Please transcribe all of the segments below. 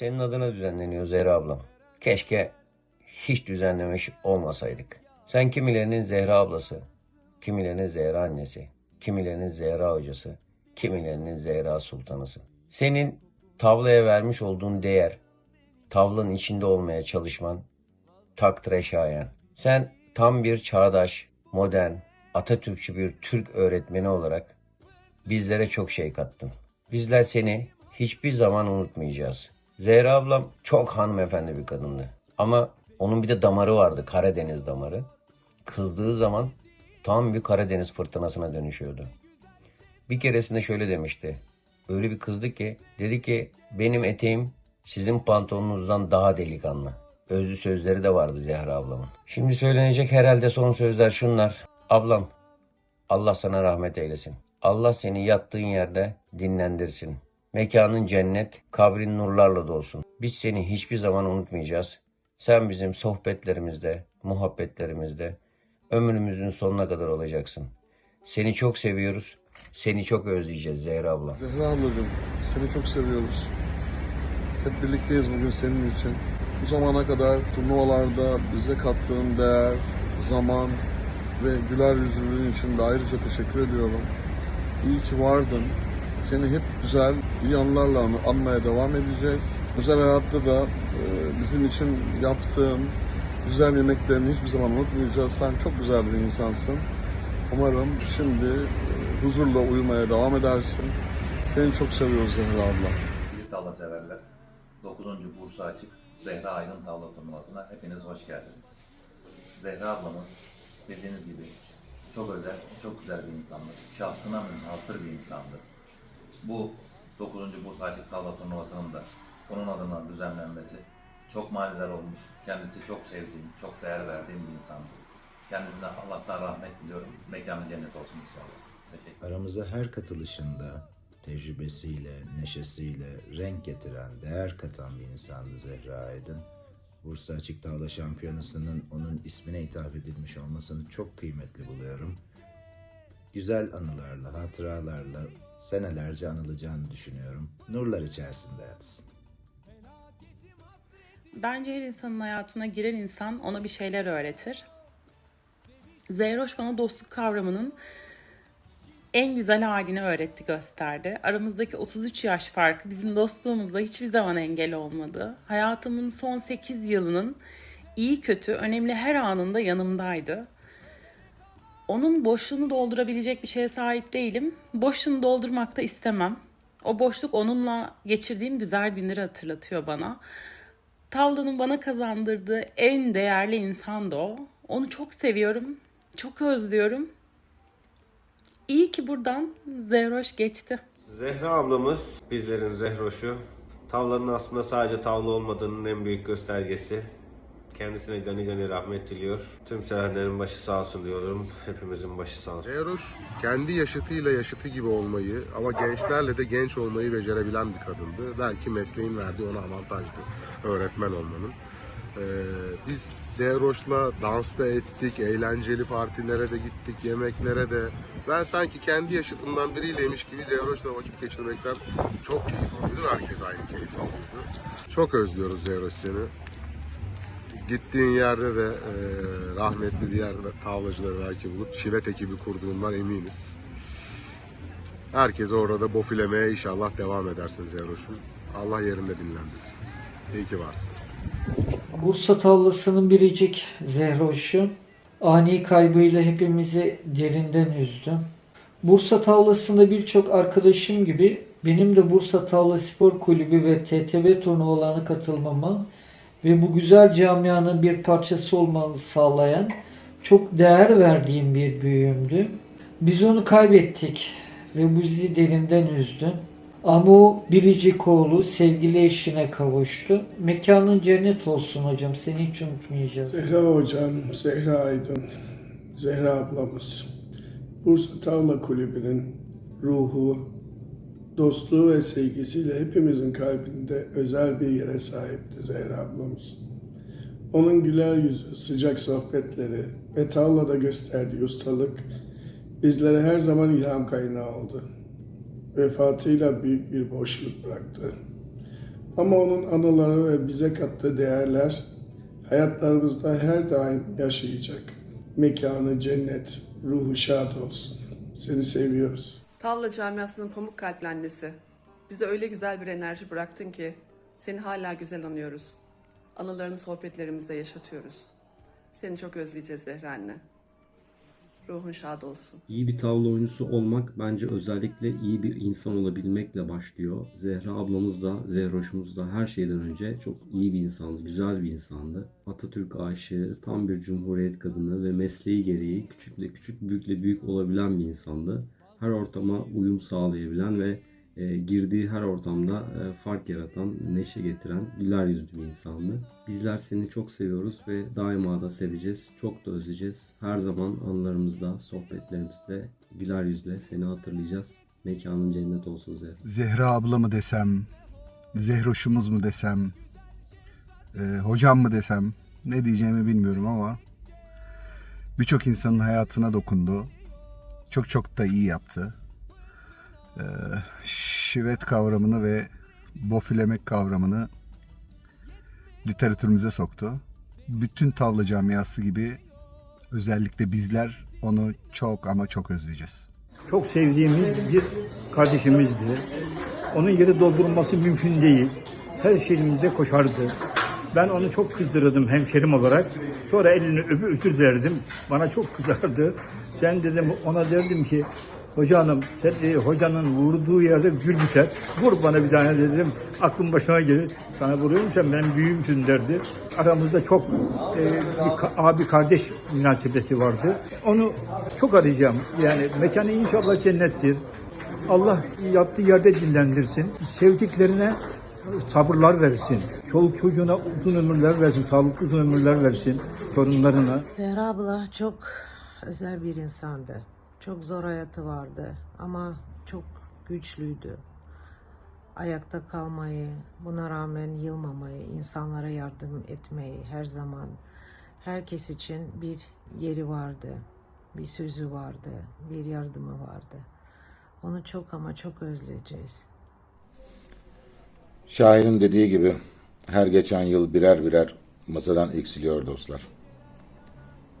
Senin adına düzenleniyor Zehra ablam. Keşke hiç düzenlemiş olmasaydık. Sen kimilerinin Zehra ablası, kimilerinin Zehra annesi, kimilerinin Zehra hocası, kimilerinin Zehra sultanısın. Senin tavlaya vermiş olduğun değer, tavlanın içinde olmaya çalışman takdire şayan. Sen tam bir çağdaş, modern, Atatürkçü bir Türk öğretmeni olarak bizlere çok şey kattın. Bizler seni hiçbir zaman unutmayacağız. Zehra ablam çok hanımefendi bir kadındı. Ama onun bir de damarı vardı, Karadeniz damarı. Kızdığı zaman tam bir Karadeniz fırtınasına dönüşüyordu. Bir keresinde şöyle demişti. Öyle bir kızdı ki dedi ki benim eteğim sizin pantolonunuzdan daha delikanlı. Özlü sözleri de vardı Zehra ablamın. Şimdi söylenecek herhalde son sözler şunlar. Ablam Allah sana rahmet eylesin. Allah seni yattığın yerde dinlendirsin. Mekanın cennet, kabrin nurlarla dolsun. Biz seni hiçbir zaman unutmayacağız. Sen bizim sohbetlerimizde, muhabbetlerimizde ömrümüzün sonuna kadar olacaksın. Seni çok seviyoruz. Seni çok özleyeceğiz Zehra abla. Zehra ablacığım seni çok seviyoruz. Hep birlikteyiz bugün senin için. Bu zamana kadar turnuvalarda bize kattığın değer, zaman ve güler yüzlülüğün için de ayrıca teşekkür ediyorum. İyi ki vardın. Seni hep güzel, an- anmaya devam edeceğiz. Özel hayatta da e, bizim için yaptığın güzel yemeklerini hiçbir zaman unutmayacağız. Sen çok güzel bir insansın. Umarım şimdi e, huzurla uyumaya devam edersin. Seni çok seviyoruz Zehra abla. Büyük tavla severler. 9. Bursa Açık Zehra Aydın Tavla Turnuvası'na hepiniz hoş geldiniz. Zehra ablamız bildiğiniz gibi çok özel, çok güzel bir insandır. Şahsına münhasır bir insandır. Bu 9. Bursa Açık Tavla Turnuvası'nın da onun adına düzenlenmesi çok manidar olmuş. Kendisi çok sevdiğim, çok değer verdiğim bir insandır. Kendisine Allah'tan rahmet diliyorum. Mekanı cennet olsun inşallah. Teşekkür Aramıza her katılışında tecrübesiyle, neşesiyle renk getiren, değer katan bir insandı Zehra Aydın. Bursa Açık Tavla Şampiyonası'nın onun ismine ithaf edilmiş olmasını çok kıymetli buluyorum. Güzel anılarla, hatıralarla senelerce anılacağını düşünüyorum. Nurlar içerisinde yatsın. Bence her insanın hayatına giren insan ona bir şeyler öğretir. Zeyroş bana dostluk kavramının en güzel halini öğretti, gösterdi. Aramızdaki 33 yaş farkı bizim dostluğumuzda hiçbir zaman engel olmadı. Hayatımın son 8 yılının iyi kötü, önemli her anında yanımdaydı. Onun boşluğunu doldurabilecek bir şeye sahip değilim. Boşluğunu doldurmak da istemem. O boşluk onunla geçirdiğim güzel günleri hatırlatıyor bana. Tavlanın bana kazandırdığı en değerli insan da o. Onu çok seviyorum. Çok özlüyorum. İyi ki buradan Zehroş geçti. Zehra ablamız bizlerin Zehroş'u. Tavlanın aslında sadece tavla olmadığının en büyük göstergesi. Kendisine gani gani rahmet diliyor. Tüm sevenlerin başı sağ olsun diyorum. Hepimizin başı sağ olsun. Eroş kendi yaşıtıyla yaşıtı gibi olmayı ama gençlerle de genç olmayı becerebilen bir kadındı. Belki mesleğin verdiği ona avantajdı öğretmen olmanın. Ee, biz Zehroş'la dansta ettik, eğlenceli partilere de gittik, yemeklere de. Ben sanki kendi yaşıtımdan biriyleymiş gibi Zehroş'la vakit geçirmekten çok keyif alıyordu. Herkes aynı keyif alıyordu. Çok özlüyoruz Zehroş seni. Gittiğin yerde de e, rahmetli diğer tavlacıları belki bulup şivet ekibi kurduğundan eminiz. Herkese orada bofilemeye inşallah devam edersin Zehroş'um. Allah yerinde dinlendirsin. İyi ki varsın. Bursa tavlasının biricik Zehroş'u ani kaybıyla hepimizi derinden üzdü. Bursa tavlasında birçok arkadaşım gibi benim de Bursa Tavla Spor Kulübü ve TTB turnuvalarına katılmamı ve bu güzel camianın bir parçası olmamı sağlayan çok değer verdiğim bir büyüğümdü. Biz onu kaybettik ve bu bizi derinden üzdü. Ama o biricik oğlu sevgili eşine kavuştu. Mekanın cennet olsun hocam. Seni hiç unutmayacağız. Zehra hocam, Zehra Aydın, Zehra ablamız. Bursa Tavla Kulübü'nün ruhu, dostluğu ve sevgisiyle hepimizin kalbinde özel bir yere sahipti Zehra ablamız. Onun güler yüzü, sıcak sohbetleri ve tavlada gösterdiği ustalık bizlere her zaman ilham kaynağı oldu. Vefatıyla büyük bir boşluk bıraktı. Ama onun anıları ve bize kattığı değerler hayatlarımızda her daim yaşayacak. Mekanı cennet, ruhu şad olsun. Seni seviyoruz. Tavla camiasının pamuk kalpli annesi. Bize öyle güzel bir enerji bıraktın ki seni hala güzel anıyoruz. Anılarını sohbetlerimizde yaşatıyoruz. Seni çok özleyeceğiz Zehra anne. Ruhun şad olsun. İyi bir tavla oyuncusu olmak bence özellikle iyi bir insan olabilmekle başlıyor. Zehra ablamız da, Zehroş'umuz da her şeyden önce çok iyi bir insandı, güzel bir insandı. Atatürk aşığı, tam bir cumhuriyet kadını ve mesleği gereği küçükle küçük, büyükle büyük olabilen bir insandı. Her ortama uyum sağlayabilen ve e, girdiği her ortamda e, fark yaratan, neşe getiren, güler yüzlü bir insandı. Bizler seni çok seviyoruz ve daima da seveceğiz. Çok da özleyeceğiz. Her zaman anılarımızda, sohbetlerimizde güler yüzle seni hatırlayacağız. Mekanın cennet olsun Zehra. Zehra abla mı desem, Zehroşumuz mu desem, e, hocam mı desem ne diyeceğimi bilmiyorum ama birçok insanın hayatına dokundu. Çok çok da iyi yaptı. E, şivet kavramını ve bofilemek kavramını literatürümüze soktu. Bütün tavla camiası gibi özellikle bizler onu çok ama çok özleyeceğiz. çok sevdiğimiz bir kardeşimizdi. Onun yeri doldurulması mümkün değil. Her şeyimize koşardı. Ben onu çok kızdırırdım hemşerim olarak. Sonra elini öpüp özür dilerdim. Bana çok kızardı. Sen dedim ona derdim ki Hoca hanım, sen, e, hocanın vurduğu yerde gül biter. Vur bana bir tane dedim. Aklım başına gelir. Sana vuruyorum sen benim büyüğümsün derdi. Aramızda çok e, bir ka- abi kardeş münasebeti vardı. Onu çok arayacağım. Yani mekanı inşallah cennettir. Allah yaptığı yerde dinlendirsin. Sevdiklerine sabırlar versin. Çoluk çocuğuna uzun ömürler versin. Sağlıklı uzun ömürler versin. Torunlarına. Zehra abla çok özel bir insandı. Çok zor hayatı vardı ama çok güçlüydü. Ayakta kalmayı, buna rağmen yılmamayı, insanlara yardım etmeyi her zaman herkes için bir yeri vardı. Bir sözü vardı, bir yardımı vardı. Onu çok ama çok özleyeceğiz. Şairin dediği gibi her geçen yıl birer birer masadan eksiliyor dostlar.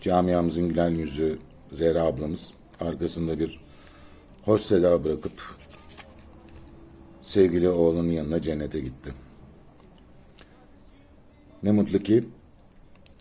Camiamızın gülen yüzü Zehra ablamız arkasında bir hoş seda bırakıp sevgili oğlunun yanına cennete gitti. Ne mutlu ki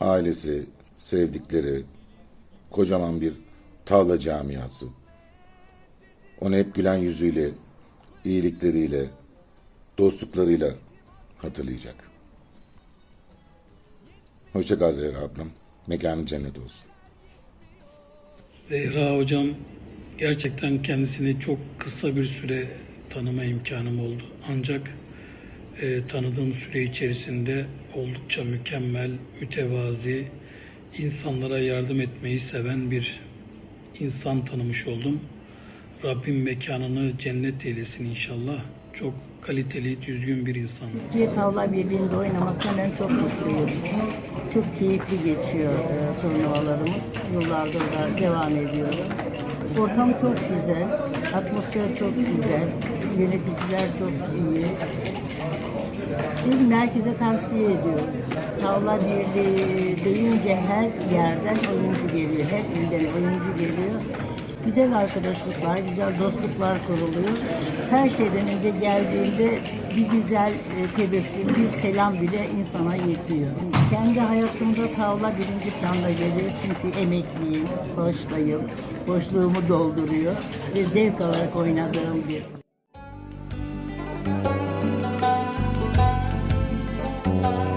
ailesi, sevdikleri, kocaman bir tavla camiası. Onu hep gülen yüzüyle, iyilikleriyle, dostluklarıyla hatırlayacak. Hoşça kal Zehra ablam. Mekanı cennet olsun. Zehra hocam gerçekten kendisini çok kısa bir süre tanıma imkanım oldu. Ancak e, tanıdığım süre içerisinde oldukça mükemmel, mütevazi, insanlara yardım etmeyi seven bir insan tanımış oldum. Rabbim mekanını cennet eylesin inşallah. Çok kaliteli, düzgün bir insan. İki tavla birliğinde oynamaktan ben çok mutluyum. Çok keyifli geçiyor e, turnuvalarımız. Yıllardır da devam ediyor. Ortam çok güzel, atmosfer çok güzel, yöneticiler çok iyi. Şimdi herkese tavsiye ediyorum. Tavla birliği deyince her yerden oyuncu geliyor, her ilden oyuncu geliyor. Güzel arkadaşlıklar, güzel dostluklar kuruluyor. Her şeyden önce geldiğinde bir güzel e, tebessüm, bir selam bile insana yetiyor. Kendi hayatımda tavla birinci planda geliyor çünkü emekliyim, boştayım, boşluğumu dolduruyor ve zevk alarak oynadığım bir. Müzik